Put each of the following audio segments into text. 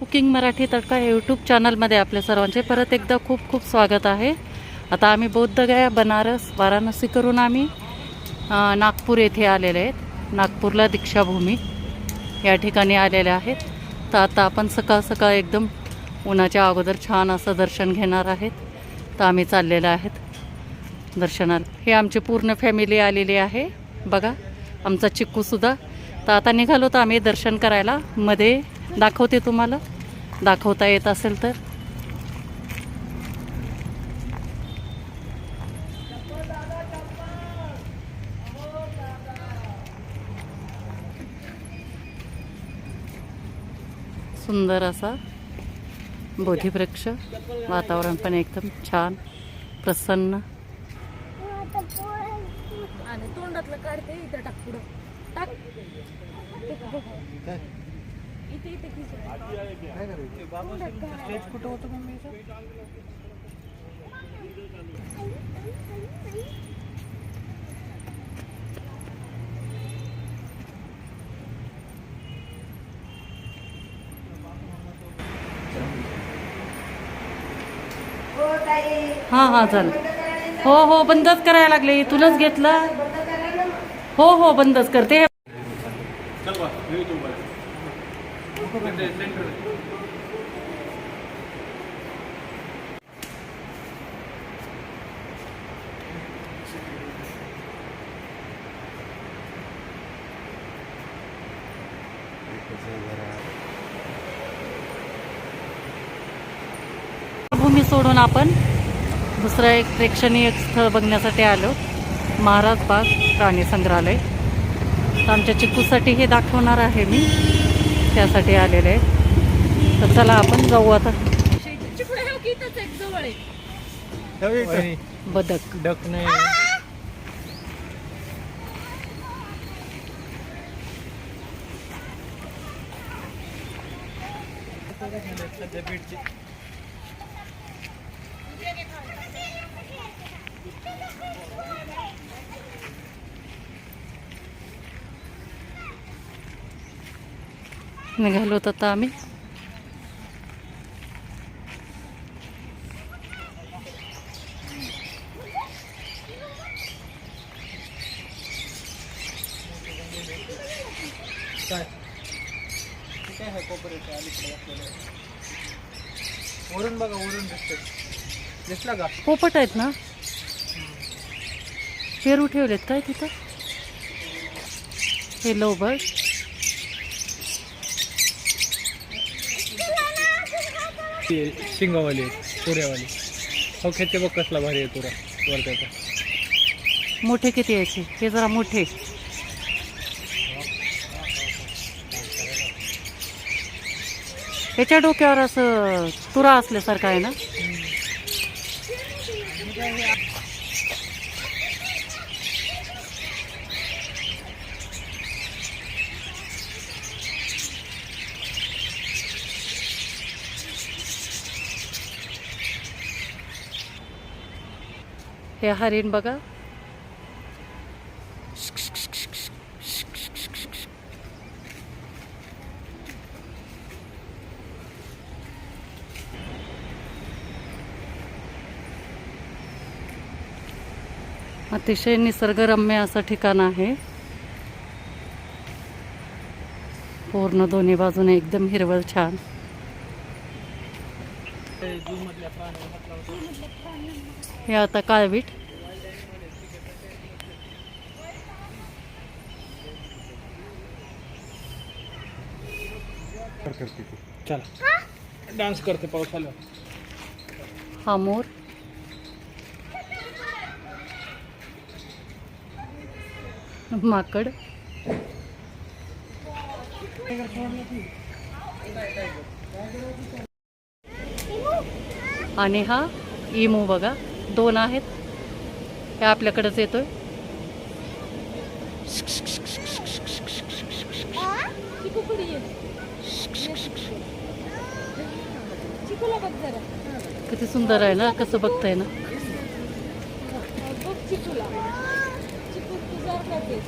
Cooking Marathi तडका YouTube चॅनलमध्ये आपल्या सर्वांचे परत एकदा खूप खूप स्वागत आहे. आता आम्ही बौद्धगया बनारस वाराणसी करून आम्ही नागपूर येथे आलेले आहेत. नागपूरला दीक्षाभूमी या ठिकाणी आलेले आहेत. तर आता आपण सकाळ सकाळ एकदम उन्हाच्या अगोदर छान असं दर्शन घेणार आहेत. तर आम्ही चाललेलं आहेत दर्शनाला. हे आमची पूर्ण फॅमिली आलेली आहे. बघा आमचा चिक्कूसुद्धा तर आता निघालो तर आम्ही दर्शन करायला. मध्ये दाखवते तुम्हाला. दाखवता येत असेल तर. सुंदर असा बोधिवृक्ष. वातावरण पण एकदम छान प्रसन्न. आणि तोंडातलं काढते इथं टाक पुढं. टाक. इथे इथे खिचून. तोंडात घाल. हां हां चालेल. हो हो बंदच करायला लागले. इथूनच घेतलं. हो हो बंदच करते. भूमी सोडून आपण दुसरं एक प्रेक्षणीय स्थळ बघण्यासाठी आलो. महाराज बाग प्राणी संग्रहालय. तर आमच्या चिकूसाठी हे दाखवणार आहे मी. त्यासाठी आलेले आहे तर चला आपण जाऊ आता. हो बदक. डक नाही. निघालो होतो आता आम्ही. वरून बघा वरून दिसतंय. दिसला का? पोपट आहेत ना? पेरू ठेवलेत काय तिथं? हे बर्ड ती शिंगावाली आहे, तुऱ्यावाली हो खेचे बघ कसला भारी आहे तुरा वर्ध्याचा मोठे किती यायचे हे जरा मोठे. याच्या डोक्यावर असं तुरा असल्यासारखं आहे ना? हे हरिण बघा. अतिशय निसर्गरम्य असं ठिकाण आहे. पूर्ण दोन्ही बाजूने एकदम हिरवळ छान. हे आता काळवीट चला। डान्स करते पावसाला हा मोर। माकड। आणि हा इमू बघा. दोन आहेत. हे आपल्याकडेच येतोय. किती सुंदर आहे ना कसं बघताय ना. बघ चिकूला चिकू तुझा का ते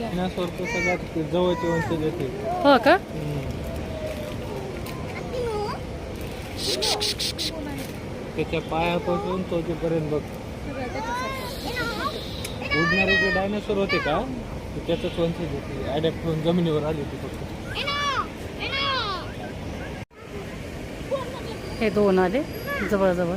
डायनासोरचं सगळ्यात जवळचे वंशज येते हो का त्याच्या पायापासून चौथीपर्यंत बघ. उडणारे जे डायनासोर होते का ते त्याचंच वंशज होते? ॲडॅप्ट होऊन जमिनीवर आली होती फक्त. हे दोन आले जवळजवळ.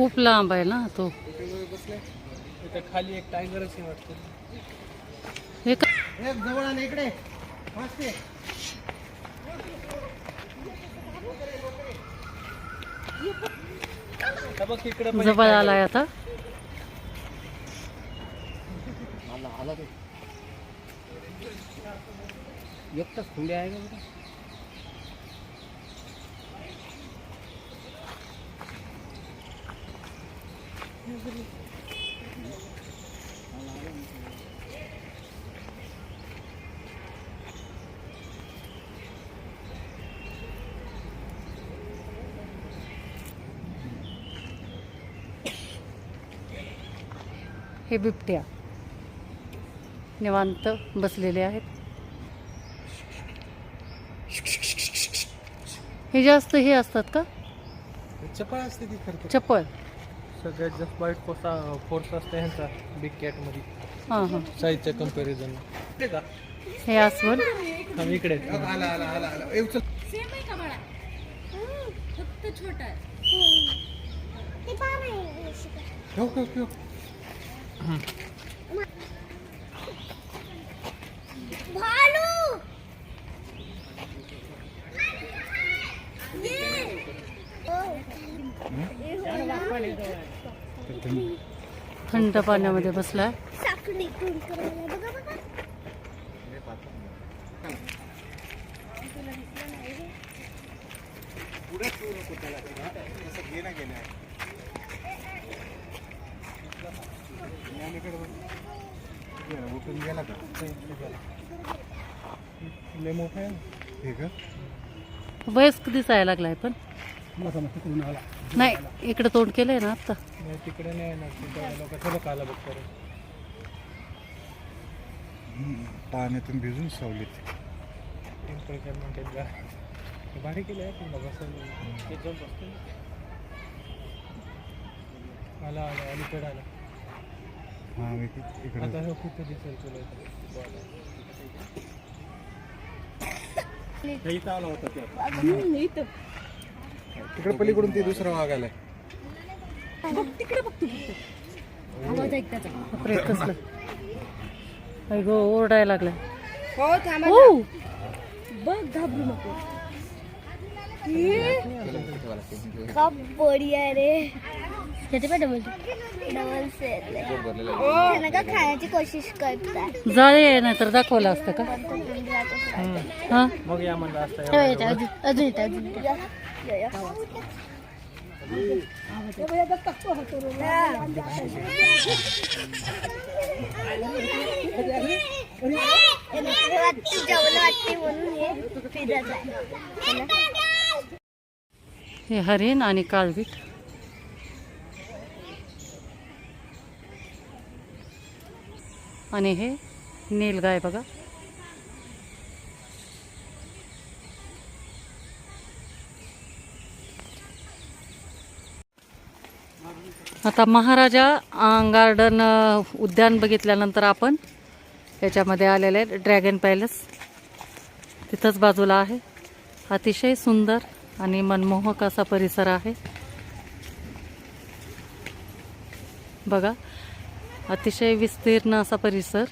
खूप लांब आहे ना तो. इथं खाली एक टायगरच आहे वाटतं. हे का एक जवळ आले इकडे. जवळ आलाय आता. आला आला ते. एकटाच खुंडे आहे का हे बिबट्या निवांत बसलेले आहेत. हे जास्त हे असतात का? चपळ असते ती. चप्पल सगळ्यात जास्त वाईट फोर्सा फोर्स असते ह्यांचा बिग कॅटमध्ये हां हां. साईजच्या कंपॅरिझन हे अस्वल. हा इकडे. आला आला आला आला. येऊ चल सेम आहे का बाळा? फक्त छोटा आहे. ठेव ठेव ठेव. थंड पाण्यामध्ये बसलाय. वयस्क दिसायला लागलाय पण. नाही इकडे तोंड केलंय ना आता. नाही तिकडे नाही पाण्यातून भिजून सावलीत. भारी केलं आहे पण आला आला अलीकडे आला. हा मी इकडे. आता हे कुठं दिसेल तुला? इथं? हे इथं आला होता ते. तिकडे पलीकडून ते दुसरा वाघ आलाय. आवाज ऐक त्याचा. कसलं? ओरडायला लागलाय. हो थांबा बघ घाबरू नको. कप बढ़िया रे. किती पाहिजे बोलतो डबल से का खाण्याची कोशिश करतात? जाळे दाखवलं असतं का. हा? मग या म्हणलं असता हो, अजून येतं, अजून येतं. हे हरिण आणि काळवीट. आणि हे नील गाय बघा. आता महाराजा गार्डन उद्यान बघितल्यानंतर आपण याच्यामध्ये आलेले आहे ड्रॅगन पॅलेस तिथंच बाजूला आहे. अतिशय सुंदर आणि मनमोहक असा परिसर आहे. बघा अतिशय विस्तीर्ण असा परिसर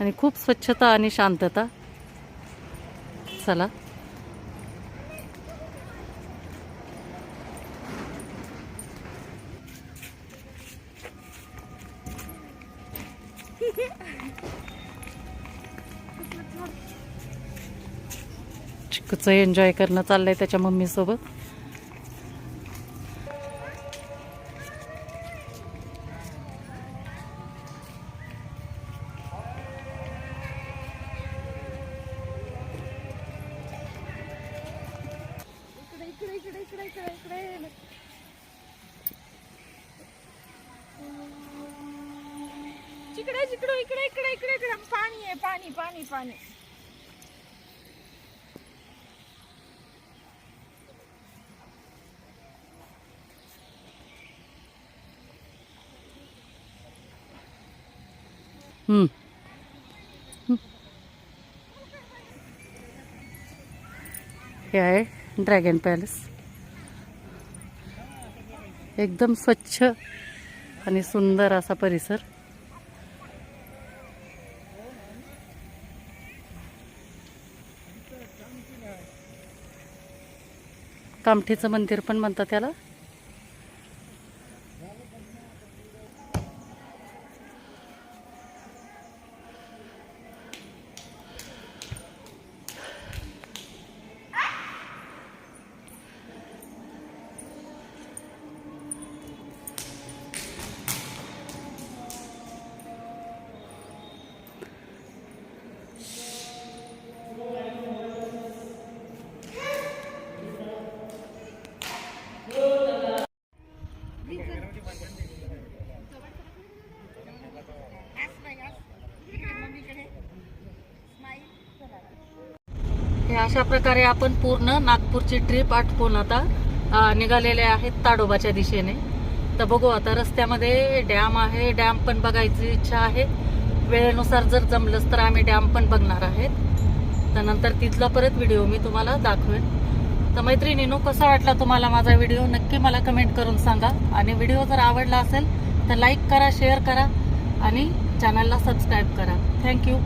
आणि खूप स्वच्छता आणि शांतता. चला. चिकूचं एन्जॉय करणं चाललंय त्याच्या मम्मीसोबत. इकडे इकडे इकडे इकडे इकडे इकडे इकडे इकडे इकडे. पाणी आहे पाणी पाणी पाणी. हम्म. हे आहे ड्रॅगन पॅलेस. एकदम स्वच्छ आणि सुंदर असा परिसर. कामठीचं मंदिर पण म्हणतात त्याला. अशा प्रकारे आपण पूर्ण नागपूरची ट्रिप आटपून आता निघालेले आहेत ताडोबाच्या दिशेने. तर बघू आता रस्त्यामध्ये डॅम आहे डॅम पण बघायची इच्छा आहे. वेळेनुसार जर जमलंच तर आम्ही डॅम पण बघणार आहेत. तर नंतर तिथला परत व्हिडिओ मी तुम्हाला दाखवेन. तर मैत्रिणीनो कसा वाटला तुम्हाला माझा व्हिडिओ? नक्की मला कमेंट करून सांगा. आणि व्हिडिओ जर आवडला असेल तर लाईक करा शेअर करा आणि चॅनलला सबस्क्राईब करा. थँक्यू